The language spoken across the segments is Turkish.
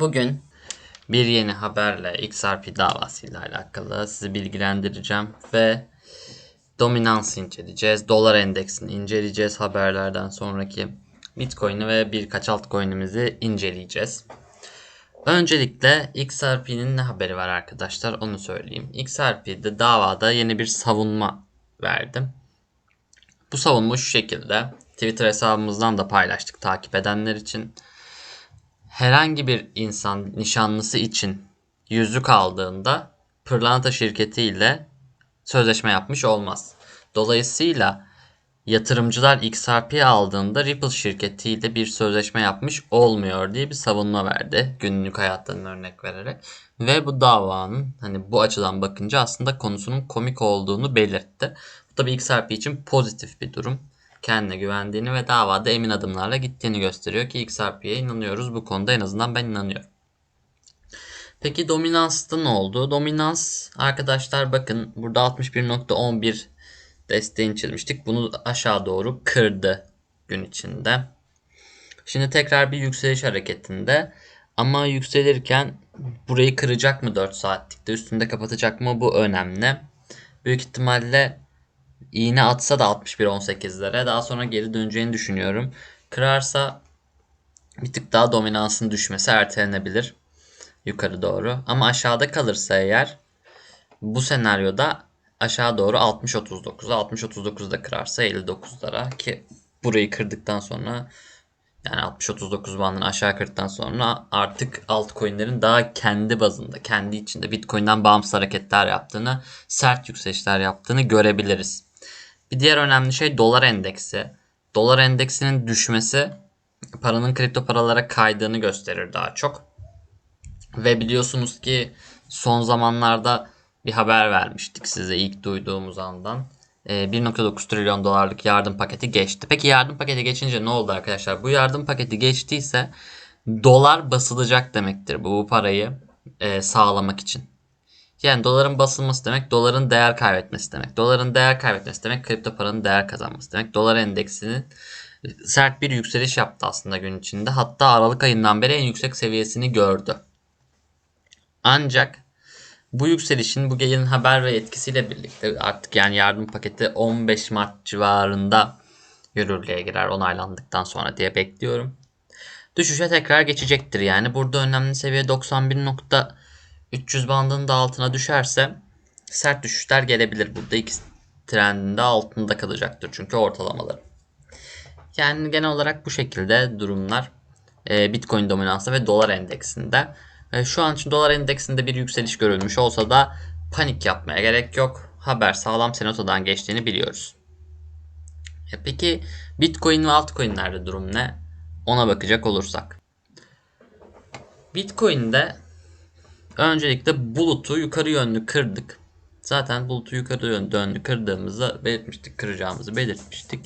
Bugün bir yeni haberle XRP davasıyla alakalı sizi bilgilendireceğim ve dominans inceleyeceğiz. Dolar endeksini inceleyeceğiz haberlerden sonraki Bitcoin'i ve birkaç altcoin'imizi inceleyeceğiz. Öncelikle XRP'nin ne haberi var arkadaşlar onu söyleyeyim. XRP'de davada yeni bir savunma verdim. Bu savunma şu şekilde. Twitter hesabımızdan da paylaştık takip edenler için. Herhangi bir insan nişanlısı için yüzük aldığında pırlanta şirketiyle sözleşme yapmış olmaz. Dolayısıyla yatırımcılar XRP aldığında Ripple şirketiyle bir sözleşme yapmış olmuyor diye bir savunma verdi. Günlük hayattan örnek vererek. Ve bu davanın hani bu açıdan bakınca aslında konusunun komik olduğunu belirtti. Bu tabii XRP için pozitif bir durum. Kendine güvendiğini ve davada emin adımlarla gittiğini gösteriyor ki XRP'ye inanıyoruz. Bu konuda en azından ben inanıyorum. Peki dominansta ne oldu? Dominans arkadaşlar bakın burada 61.11 desteğini çizmiştik. Bunu aşağı doğru kırdı gün içinde. Şimdi tekrar bir yükseliş hareketinde ama yükselirken burayı kıracak mı 4 saatlikte üstünde kapatacak mı bu önemli. Büyük ihtimalle iğne atsa da 61.18'lere daha sonra geri döneceğini düşünüyorum. Kırarsa bir tık daha dominansın düşmesi ertelenebilir yukarı doğru. Ama aşağıda kalırsa eğer bu senaryoda aşağı doğru 60-39'a 60-39'da kırarsa 59'lara ki burayı kırdıktan sonra yani 60-39 bandını aşağı kırdıktan sonra artık altcoin'lerin daha kendi bazında, kendi içinde Bitcoin'den bağımsız hareketler yaptığını, sert yükselişler yaptığını görebiliriz. Bir diğer önemli şey dolar endeksi. Dolar endeksinin düşmesi paranın kripto paralara kaydığını gösterir daha çok. Ve biliyorsunuz ki son zamanlarda bir haber vermiştik size ilk duyduğumuz andan. 1.9 trilyon dolarlık yardım paketi geçti. Peki yardım paketi geçince ne oldu arkadaşlar? Bu yardım paketi geçtiyse dolar basılacak demektir bu, bu parayı e, sağlamak için. Yani doların basılması demek doların değer kaybetmesi demek. Doların değer kaybetmesi demek kripto paranın değer kazanması demek. Dolar endeksinin sert bir yükseliş yaptı aslında gün içinde. Hatta Aralık ayından beri en yüksek seviyesini gördü. Ancak bu yükselişin bu gecenin haber ve etkisiyle birlikte artık yani yardım paketi 15 Mart civarında yürürlüğe girer onaylandıktan sonra diye bekliyorum. Düşüşe tekrar geçecektir yani. Burada önemli seviye 91.300 bandının da altına düşerse sert düşüşler gelebilir. Burada iki trendin de altında kalacaktır çünkü ortalamaları. Yani genel olarak bu şekilde durumlar Bitcoin dominansı ve dolar endeksinde. E, şu an için dolar endeksinde bir yükseliş görülmüş olsa da panik yapmaya gerek yok. Haber sağlam senatodan geçtiğini biliyoruz. E, peki Bitcoin ve altcoin'lerde durum ne? Ona bakacak olursak. Bitcoin'de öncelikle bulutu yukarı yönlü kırdık. Zaten bulutu yukarı yönlü kırdığımızda belirtmiştik, kıracağımızı belirtmiştik.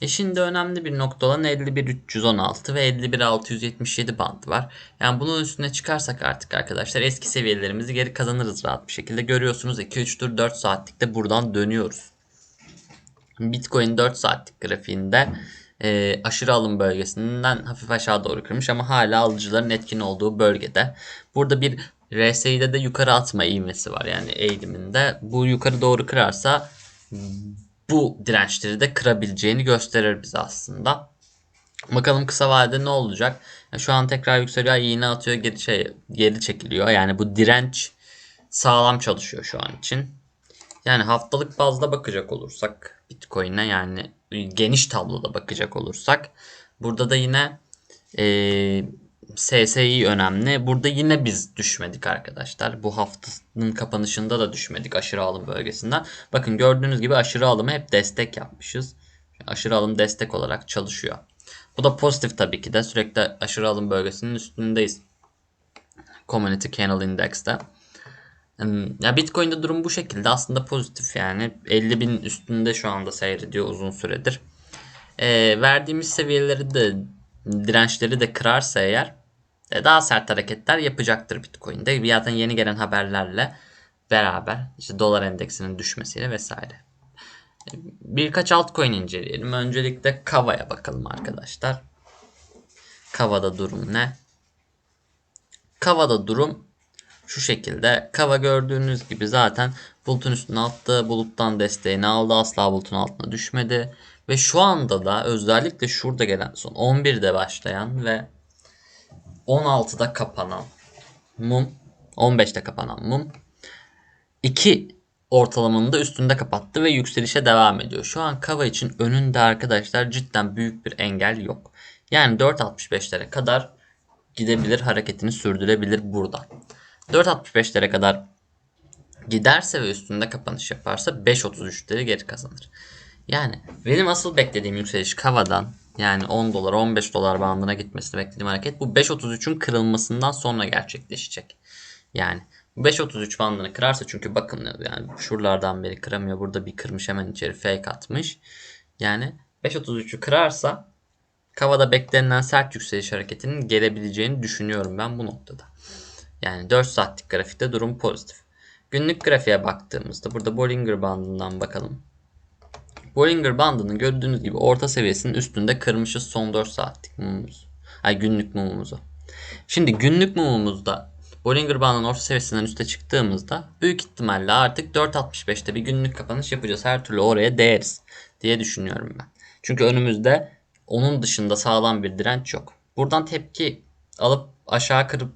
E şimdi önemli bir nokta olan 51316 ve 51677 band var. Yani bunun üstüne çıkarsak artık arkadaşlar eski seviyelerimizi geri kazanırız rahat bir şekilde. Görüyorsunuz 2-3 tur 4 saatlikte buradan dönüyoruz. Bitcoin 4 saatlik grafiğinde e, aşırı alım bölgesinden hafif aşağı doğru kırmış ama hala alıcıların etkin olduğu bölgede. Burada bir RSI'de de yukarı atma ivmesi var yani eğiliminde. Bu yukarı doğru kırarsa bu dirençleri de kırabileceğini gösterir bize aslında. Bakalım kısa vadede ne olacak? Yani şu an tekrar yükseliyor, iğne atıyor, geri, şey, geri çekiliyor. Yani bu direnç sağlam çalışıyor şu an için. Yani haftalık bazda bakacak olursak Bitcoin'e yani geniş tabloda bakacak olursak burada da yine e, SSI önemli. Burada yine biz düşmedik arkadaşlar. Bu haftanın kapanışında da düşmedik aşırı alım bölgesinden. Bakın gördüğünüz gibi aşırı alımı hep destek yapmışız. Aşırı alım destek olarak çalışıyor. Bu da pozitif tabii ki de. Sürekli aşırı alım bölgesinin üstündeyiz. Community Candle Index'te. Ya Bitcoin'de durum bu şekilde. Aslında pozitif yani. 50 bin üstünde şu anda seyrediyor uzun süredir. E, verdiğimiz seviyeleri de dirençleri de kırarsa eğer daha sert hareketler yapacaktır Bitcoin'de. Zaten yeni gelen haberlerle beraber işte dolar endeksinin düşmesiyle vesaire. E, birkaç altcoin inceleyelim. Öncelikle Kava'ya bakalım arkadaşlar. Kava'da durum ne? Kava'da durum şu şekilde. Kava gördüğünüz gibi zaten bulutun üstüne attı. Buluttan desteğini aldı. Asla bulutun altına düşmedi. Ve şu anda da özellikle şurada gelen son 11'de başlayan ve 16'da kapanan mum 15'te kapanan mum 2 ortalamanın da üstünde kapattı ve yükselişe devam ediyor. Şu an Kava için önünde arkadaşlar cidden büyük bir engel yok. Yani 4.65'lere kadar gidebilir, hareketini sürdürebilir burada. 4.65'lere kadar giderse ve üstünde kapanış yaparsa 5.33'leri geri kazanır. Yani benim asıl beklediğim yükseliş Kava'dan yani 10 dolar 15 dolar bandına gitmesini beklediğim hareket bu 5.33'ün kırılmasından sonra gerçekleşecek. Yani 5.33 bandını kırarsa çünkü bakın yani şuralardan beri kıramıyor. Burada bir kırmış hemen içeri fake atmış. Yani 5.33'ü kırarsa Kavada beklenilen sert yükseliş hareketinin gelebileceğini düşünüyorum ben bu noktada. Yani 4 saatlik grafikte durum pozitif. Günlük grafiğe baktığımızda burada Bollinger bandından bakalım. Bollinger bandının gördüğünüz gibi orta seviyesinin üstünde kırmışız son 4 saatlik mumumuz. Ay günlük mumumuzu. Şimdi günlük mumumuzda Bollinger bandının orta seviyesinden üste çıktığımızda büyük ihtimalle artık 4.65'te bir günlük kapanış yapacağız. Her türlü oraya değeriz diye düşünüyorum ben. Çünkü önümüzde onun dışında sağlam bir direnç yok. Buradan tepki alıp aşağı kırıp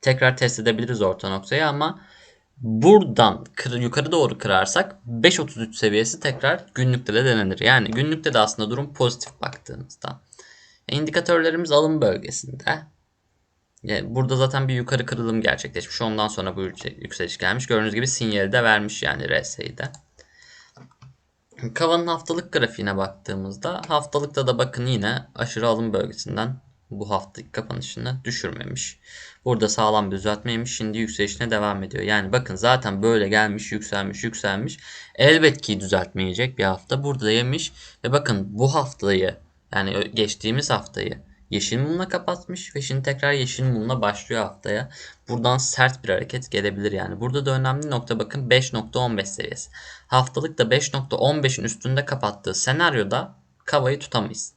tekrar test edebiliriz orta noktayı ama buradan yukarı doğru kırarsak 5.33 seviyesi tekrar günlükte de denenir. Yani günlükte de aslında durum pozitif baktığımızda. İndikatörlerimiz alım bölgesinde. Yani burada zaten bir yukarı kırılım gerçekleşmiş. Ondan sonra bu yükseliş gelmiş. Gördüğünüz gibi sinyali de vermiş yani RSI'de. Kava'nın haftalık grafiğine baktığımızda haftalıkta da bakın yine aşırı alım bölgesinden bu haftaki kapanışını düşürmemiş. Burada sağlam bir düzeltmeymiş. Şimdi yükselişine devam ediyor. Yani bakın zaten böyle gelmiş, yükselmiş, yükselmiş. Elbet ki düzeltmeyecek bir hafta. Burada yemiş ve bakın bu haftayı yani geçtiğimiz haftayı yeşil mumla kapatmış ve şimdi tekrar yeşil mumla başlıyor haftaya. Buradan sert bir hareket gelebilir yani. Burada da önemli nokta bakın 5.15 seviyesi. Haftalık da 5.15'in üstünde kapattığı senaryoda kavayı tutamayız.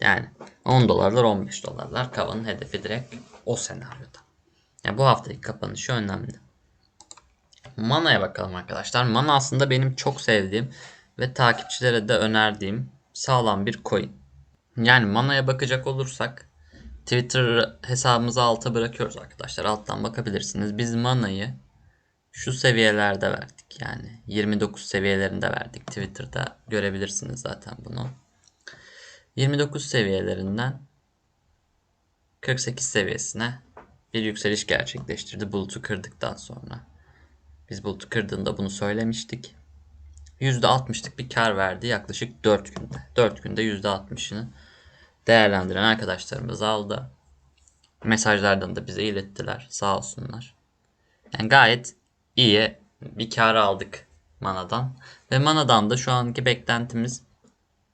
Yani 10 dolarlar 15 dolarlar kavanın hedefi direkt o senaryoda. Yani bu haftaki kapanışı önemli. Mana'ya bakalım arkadaşlar. Mana aslında benim çok sevdiğim ve takipçilere de önerdiğim sağlam bir coin. Yani Mana'ya bakacak olursak Twitter hesabımızı alta bırakıyoruz arkadaşlar. Alttan bakabilirsiniz. Biz Mana'yı şu seviyelerde verdik. Yani 29 seviyelerinde verdik. Twitter'da görebilirsiniz zaten bunu. 29 seviyelerinden 48 seviyesine bir yükseliş gerçekleştirdi bulutu kırdıktan sonra. Biz bulutu kırdığında bunu söylemiştik. %60'lık bir kar verdi yaklaşık 4 günde. 4 günde %60'ını değerlendiren arkadaşlarımız aldı. Mesajlardan da bize ilettiler. Sağ olsunlar. Yani gayet iyi bir kar aldık Mana'dan. Ve Mana'dan da şu anki beklentimiz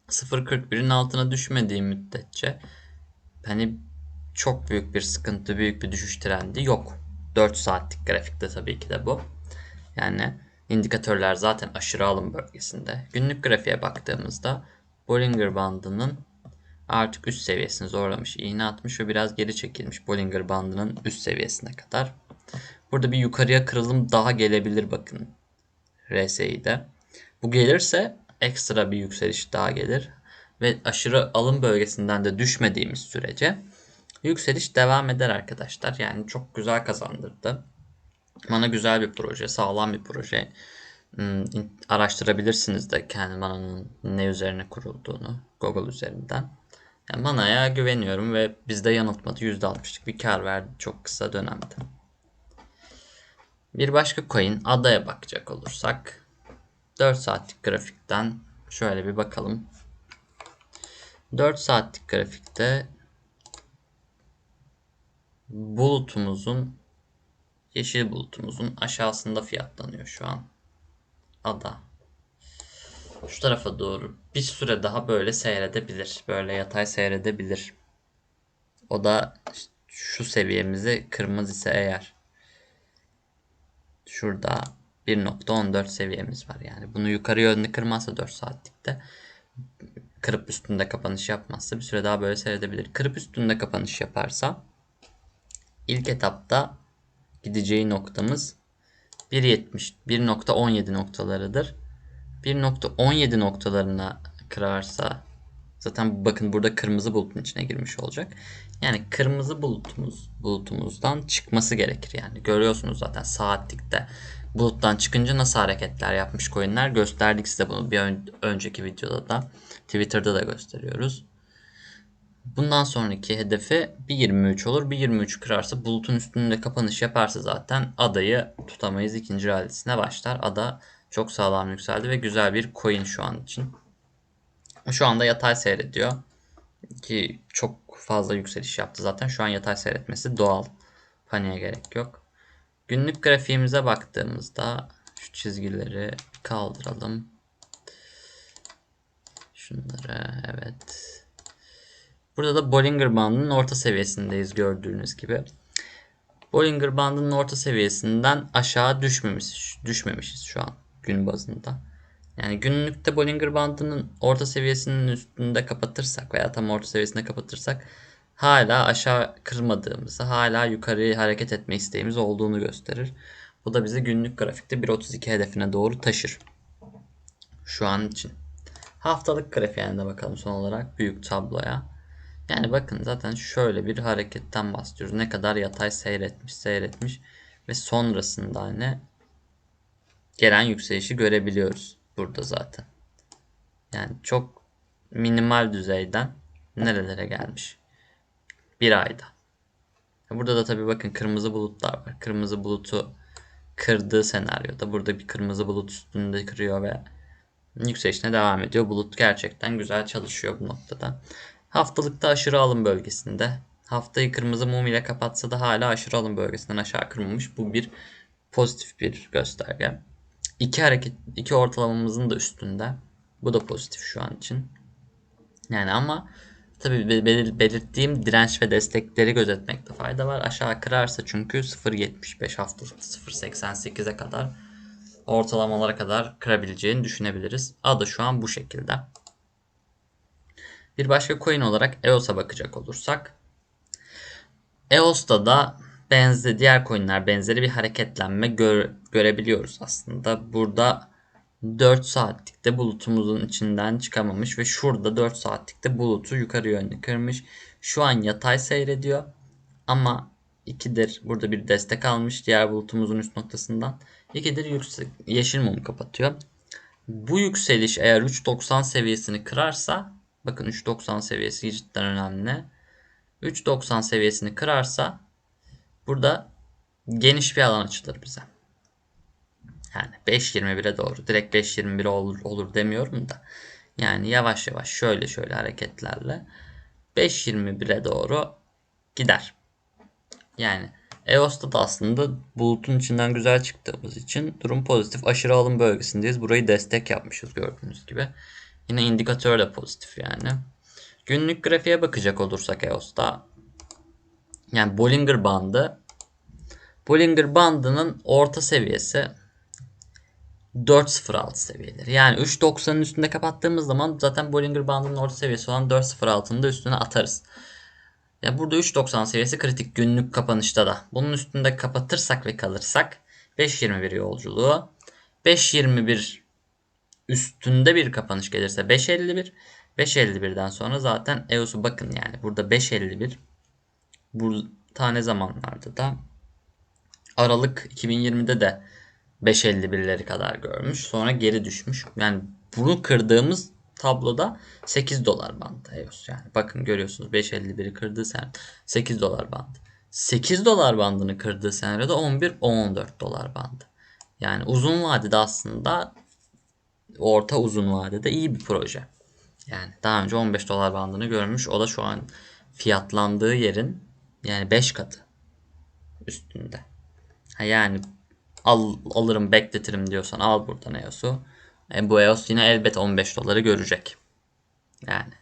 0.41'in altına düşmediği müddetçe hani çok büyük bir sıkıntı, büyük bir düşüş trendi yok. 4 saatlik grafikte tabii ki de bu. Yani indikatörler zaten aşırı alım bölgesinde. Günlük grafiğe baktığımızda Bollinger bandının artık üst seviyesini zorlamış, iğne atmış ve biraz geri çekilmiş Bollinger bandının üst seviyesine kadar. Burada bir yukarıya kırılım daha gelebilir bakın RSI'de. Bu gelirse ekstra bir yükseliş daha gelir ve aşırı alım bölgesinden de düşmediğimiz sürece yükseliş devam eder arkadaşlar. Yani çok güzel kazandırdı. Mana güzel bir proje, sağlam bir proje. Hmm, araştırabilirsiniz de kendi Mana'nın ne üzerine kurulduğunu Google üzerinden. Yani Mana'ya güveniyorum ve bizde yanıltmadı. %60'lık bir kar verdi çok kısa dönemde. Bir başka coin adaya bakacak olursak 4 saatlik grafikten şöyle bir bakalım. 4 saatlik grafikte bulutumuzun yeşil bulutumuzun aşağısında fiyatlanıyor şu an. Ada. Şu tarafa doğru bir süre daha böyle seyredebilir. Böyle yatay seyredebilir. O da şu seviyemizi kırmızı ise eğer. Şurada 1.14 seviyemiz var yani. Bunu yukarı yönlü kırmazsa 4 saatlikte kırıp üstünde kapanış yapmazsa bir süre daha böyle seyredebilir. Kırıp üstünde kapanış yaparsa ilk etapta gideceği noktamız 1.70 1.17 noktalarıdır. 1.17 noktalarına kırarsa zaten bakın burada kırmızı bulutun içine girmiş olacak. Yani kırmızı bulutumuz bulutumuzdan çıkması gerekir yani. Görüyorsunuz zaten saatlikte buluttan çıkınca nasıl hareketler yapmış coinler gösterdik size bunu bir ön- önceki videoda da Twitter'da da gösteriyoruz. Bundan sonraki hedefi 1.23 olur. 1.23 kırarsa bulutun üstünde kapanış yaparsa zaten adayı tutamayız. ikinci rallisine başlar. Ada çok sağlam yükseldi ve güzel bir coin şu an için. Şu anda yatay seyrediyor. Ki çok fazla yükseliş yaptı zaten. Şu an yatay seyretmesi doğal. Paniğe gerek yok. Günlük grafiğimize baktığımızda şu çizgileri kaldıralım. Şunları evet. Burada da Bollinger Bandı'nın orta seviyesindeyiz gördüğünüz gibi. Bollinger Bandı'nın orta seviyesinden aşağı düşmemiş, düşmemişiz şu an gün bazında. Yani günlükte Bollinger Bandı'nın orta seviyesinin üstünde kapatırsak veya tam orta seviyesinde kapatırsak hala aşağı kırmadığımızı, hala yukarı hareket etme isteğimiz olduğunu gösterir. Bu da bizi günlük grafikte 1.32 hedefine doğru taşır. Şu an için. Haftalık grafiğine de bakalım son olarak büyük tabloya. Yani bakın zaten şöyle bir hareketten bahsediyoruz. Ne kadar yatay seyretmiş, seyretmiş ve sonrasında hani gelen yükselişi görebiliyoruz burada zaten. Yani çok minimal düzeyden nerelere gelmiş. Bir ayda. Burada da tabii bakın kırmızı bulutlar var. Kırmızı bulutu kırdığı senaryoda burada bir kırmızı bulut üstünde kırıyor ve yükselişine devam ediyor. Bulut gerçekten güzel çalışıyor bu noktada. Haftalıkta aşırı alım bölgesinde. Haftayı kırmızı mum ile kapatsa da hala aşırı alım bölgesinden aşağı kırmamış. Bu bir pozitif bir gösterge. İki hareket, iki ortalamamızın da üstünde. Bu da pozitif şu an için. Yani ama belir- belirttiğim direnç ve destekleri gözetmekte fayda var. Aşağı kırarsa çünkü 0.75 haftalık 0.88'e kadar ortalamalara kadar kırabileceğini düşünebiliriz. Adı şu an bu şekilde. Bir başka coin olarak EOS'a bakacak olursak EOS'ta da benzer diğer coinler benzeri bir hareketlenme gör, görebiliyoruz aslında. Burada 4 saatlikte bulutumuzun içinden çıkamamış ve şurada 4 saatlikte bulutu yukarı yönlü kırmış. Şu an yatay seyrediyor ama ikidir burada bir destek almış diğer bulutumuzun üst noktasından. İkidir yüksek, yeşil mum kapatıyor. Bu yükseliş eğer 3.90 seviyesini kırarsa bakın 3.90 seviyesi cidden önemli. 3.90 seviyesini kırarsa burada geniş bir alan açılır bize. Yani 5.21'e doğru. Direkt 5.21 olur, olur demiyorum da. Yani yavaş yavaş şöyle şöyle hareketlerle 5.21'e doğru gider. Yani EOS'ta da aslında bulutun içinden güzel çıktığımız için durum pozitif. Aşırı alım bölgesindeyiz. Burayı destek yapmışız gördüğünüz gibi. Yine indikatör de pozitif yani. Günlük grafiğe bakacak olursak EOS'ta yani Bollinger bandı Bollinger bandının orta seviyesi 4.06 seviyeleri. Yani 3.90'ın üstünde kapattığımız zaman zaten Bollinger bandının orta seviyesi olan 4.06'nın da üstüne atarız. Ya burada 3.90 seviyesi kritik günlük kapanışta da. Bunun üstünde kapatırsak ve kalırsak 5.21 yolculuğu. 5.21 üstünde bir kapanış gelirse 5.51. 5.51'den sonra zaten EOS'u bakın yani burada 5.51 bu tane zamanlarda da Aralık 2020'de de 5.51'leri kadar görmüş. Sonra geri düşmüş. Yani bunu kırdığımız tabloda 8 dolar bandı EOS. Yani bakın görüyorsunuz 5.51'i kırdığı sen 8 dolar bandı. 8 dolar bandını kırdığı senaryoda 11-14 dolar bandı. Yani uzun vadede aslında orta uzun vadede iyi bir proje. Yani daha önce 15 dolar bandını görmüş. O da şu an fiyatlandığı yerin yani 5 katı üstünde. Ha yani al, alırım bekletirim diyorsan al buradan EOS'u. E, bu EOS yine elbet 15 doları görecek. Yani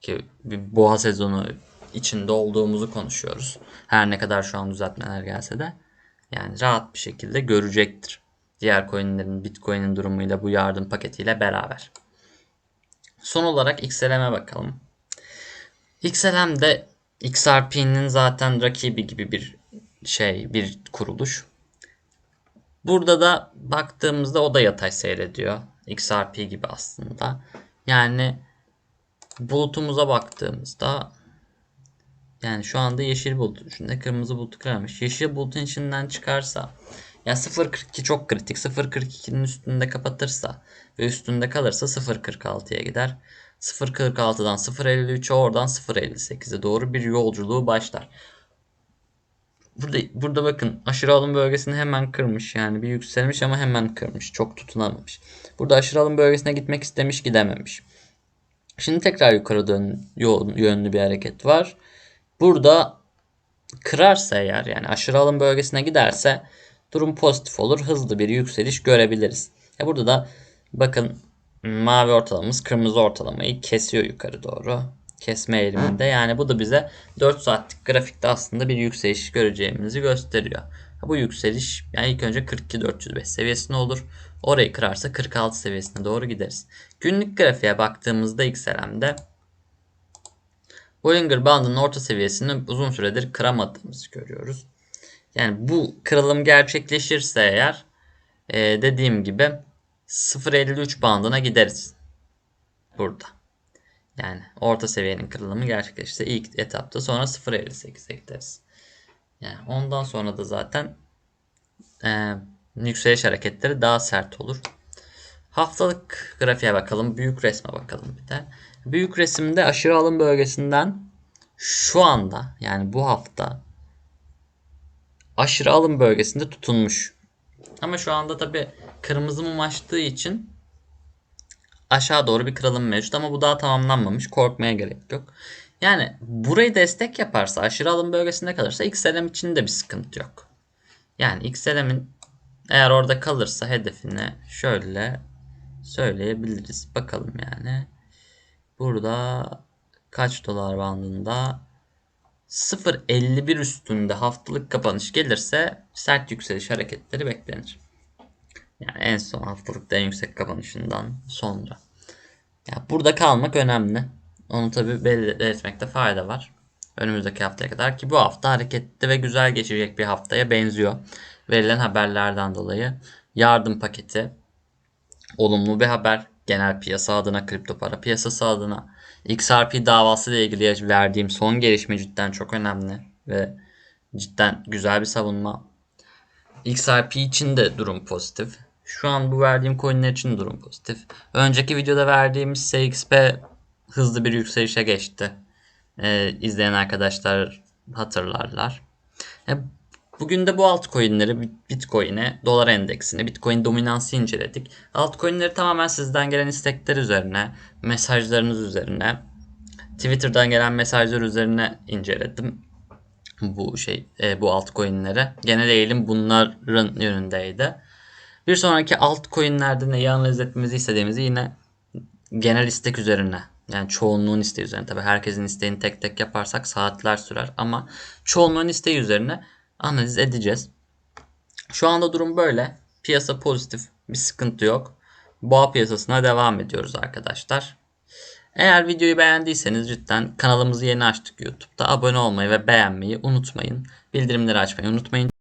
ki bir boğa sezonu içinde olduğumuzu konuşuyoruz. Her ne kadar şu an düzeltmeler gelse de yani rahat bir şekilde görecektir. Diğer coinlerin Bitcoin'in durumuyla bu yardım paketiyle beraber. Son olarak XLM'e bakalım. XLM de XRP'nin zaten rakibi gibi bir şey bir kuruluş. Burada da baktığımızda o da yatay seyrediyor. XRP gibi aslında. Yani bulutumuza baktığımızda yani şu anda yeşil bulut içinde kırmızı bulut kırarmış. Yeşil bulutun içinden çıkarsa ya 0.42 çok kritik. 0.42'nin üstünde kapatırsa ve üstünde kalırsa 0.46'ya gider. 0.46'dan 0.53'e oradan 0.58'e doğru bir yolculuğu başlar. Burada, burada bakın aşırı alım bölgesini hemen kırmış. Yani bir yükselmiş ama hemen kırmış. Çok tutunamamış. Burada aşırı alım bölgesine gitmek istemiş gidememiş. Şimdi tekrar yukarı dön, yönlü bir hareket var. Burada kırarsa eğer yani aşırı alım bölgesine giderse durum pozitif olur. Hızlı bir yükseliş görebiliriz. Ya burada da bakın mavi ortalamamız kırmızı ortalamayı kesiyor yukarı doğru. Kesme eğiliminde. Yani bu da bize 4 saatlik grafikte aslında bir yükseliş göreceğimizi gösteriyor. Bu yükseliş yani ilk önce 42.405 seviyesine olur. Orayı kırarsa 46 seviyesine doğru gideriz. Günlük grafiğe baktığımızda XLM'de Bollinger Bandı'nın orta seviyesini uzun süredir kıramadığımızı görüyoruz. Yani bu kırılım gerçekleşirse eğer e, dediğim gibi 0.53 bandına gideriz. Burada. Yani orta seviyenin kırılımı gerçekleşirse ilk etapta sonra 0.58'e gideriz. Yani ondan sonra da zaten e, yükseliş hareketleri daha sert olur. Haftalık grafiğe bakalım. Büyük resme bakalım bir de. Büyük resimde aşırı alım bölgesinden şu anda yani bu hafta aşırı alım bölgesinde tutunmuş. Ama şu anda tabi kırmızı mum açtığı için aşağı doğru bir kırılım mevcut ama bu daha tamamlanmamış. Korkmaya gerek yok. Yani burayı destek yaparsa aşırı alım bölgesinde kalırsa XLM için de bir sıkıntı yok. Yani XLM'in eğer orada kalırsa hedefini şöyle söyleyebiliriz. Bakalım yani. Burada kaç dolar bandında 0.51 üstünde haftalık kapanış gelirse sert yükseliş hareketleri beklenir. Yani en son haftalıkta en yüksek kapanışından sonra. Ya burada kalmak önemli. Onu tabi belirtmekte fayda var. Önümüzdeki haftaya kadar ki bu hafta hareketli ve güzel geçecek bir haftaya benziyor. Verilen haberlerden dolayı yardım paketi olumlu bir haber. Genel piyasa adına, kripto para piyasası adına. XRP davası ile ilgili verdiğim son gelişme cidden çok önemli ve cidden güzel bir savunma. XRP için de durum pozitif. Şu an bu verdiğim coinler için durum pozitif. Önceki videoda verdiğimiz SXP hızlı bir yükselişe geçti. Ee, izleyen arkadaşlar hatırlarlar. E, bugün de bu altcoin'leri Bitcoin'e, dolar endeksini, Bitcoin dominansı inceledik. Altcoin'leri tamamen sizden gelen istekler üzerine, mesajlarınız üzerine, Twitter'dan gelen mesajlar üzerine inceledim bu şey e, bu altcoin'lere. Genel eğilim bunların yönündeydi. Bir sonraki altcoin'lerde neyi analiz etmemizi istediğimizi yine genel istek üzerine yani çoğunluğun isteği üzerine tabi herkesin isteğini tek tek yaparsak saatler sürer ama çoğunluğun isteği üzerine analiz edeceğiz. Şu anda durum böyle. Piyasa pozitif. Bir sıkıntı yok. Boğa piyasasına devam ediyoruz arkadaşlar. Eğer videoyu beğendiyseniz cidden kanalımızı yeni açtık YouTube'da. Abone olmayı ve beğenmeyi unutmayın. Bildirimleri açmayı unutmayın.